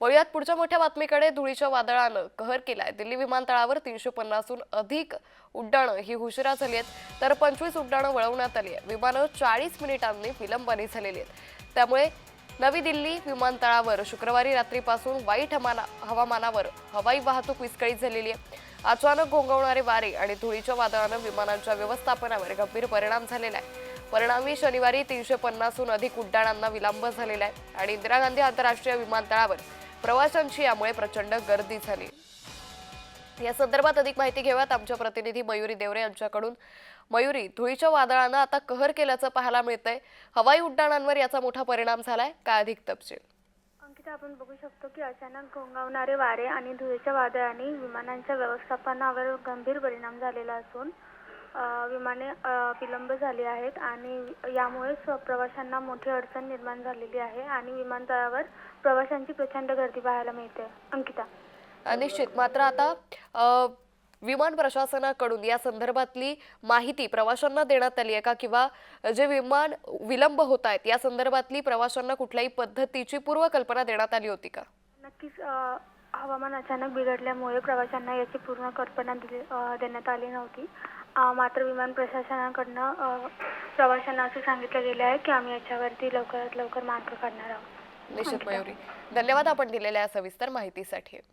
वळूयात पुढच्या मोठ्या बातमीकडे. धुळीच्या वादळानं कहर केलाय. दिल्ली विमानतळावर तीनशे पन्नासहून अधिक उड्डाणं ही हुशिरा झाली आहेत. तर पंचवीस उड्डाणं वळवण्यात आली आहे विमानं चाळीस मिनिटांनी विलंबाने झालेली आहेत. त्यामुळे नवी दिल्ली विमानतळावर शुक्रवारी रात्रीपासून वाईट हमाना हवामानावर हवाई वाहतूक विस्कळीत झालेली आहे. अचानक घोंगवणारे वारे आणि धुळीच्या वादळानं विमानांच्या व्यवस्थापनावर गंभीर परिणाम झालेला आहे. परिणामी शनिवारी तीनशे पन्नासहून अधिक उड्डाणांना विलंब झालेला आहे आणि इंदिरा गांधी आंतरराष्ट्रीय विमानतळावर प्रवाशांची यामुळे प्रचंड गर्दी झाली. या संदर्भात अधिक माहिती घेऊयात. आमच्या प्रतिनिधी मयुरी देवरे यांच्याकडून. मयुरी धुळीच्या वादळानं आता कहर केल्याचं पाहायला मिळतंय. हवाई उड्डाणांवर याचा मोठा परिणाम झालाय. काय अधिक तपशील? अंकिता आपण बघू शकतो की अचानक घोंगावणारे वारे आणि धुळीच्या वादळाने विमानांच्या व्यवस्थापनावर गंभीर परिणाम झालेला असून विमाने विलंब झाली आहेत आणि यामुळे स्व- प्रवाशांना मोठी अडचण निर्माण झालेली आहे आणि विमानतळावर प्रवाशांची प्रचंड गर्दी पाहायला मिळते. अंकिता. निश्चित. मात्र आता विमान प्रशासनाकडून या संदर्भातली माहिती प्रवाशांना देण्यात आली आहे का? किंवा जे विमान विलंब होत आहेत या संदर्भातली प्रवाशांना कुठल्याही पद्धतीची पूर्वकल्पना देण्यात आली होती का? नक्कीच हवामान अचानक बिघडल्यामुळे प्रवाशांना याची पूर्ण कल्पना दिली देण्यात आली नव्हती. मात्र विमान प्रशासनाकडनं प्रवाशांना असं सांगितलं गेलं आहे की आम्ही याच्यावरती लवकरात लवकर मार्ग काढणार आहोत. निश्चित मयुरी. धन्यवाद आपण दिलेल्या सविस्तर माहितीसाठी.